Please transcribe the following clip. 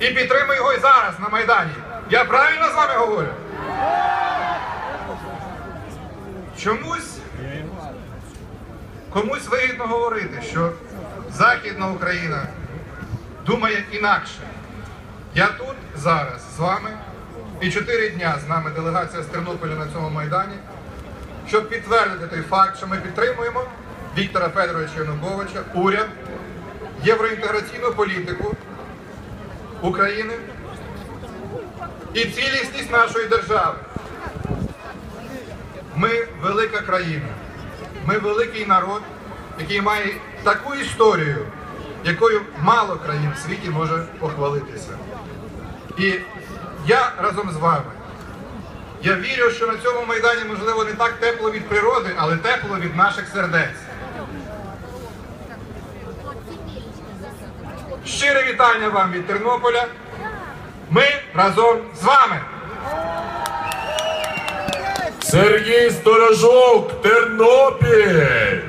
і підтримує його і зараз на Майдані. Я правильно з вами говорю? Чомусь комусь вигідно говорити, що Західна Україна думає інакше. Я тут зараз з вами і чотири дня з нами делегація з Тернополя на цьому майдані, щоб підтвердити той факт, що ми підтримуємо Віктора Федоровича Януковича, уряд, євроінтеграційну політику України і цілісність нашої держави. Ми велика країна, ми великий народ, який має таку історію, якою мало країн в світі може похвалитися. І я разом з вами. Я вірю, що на цьому майдані, можливо, не так тепло від природи, але тепло від наших сердець. Щире вітання вам від Тернополя. Ми разом з вами. Сергій Сторожок, Тернопіль.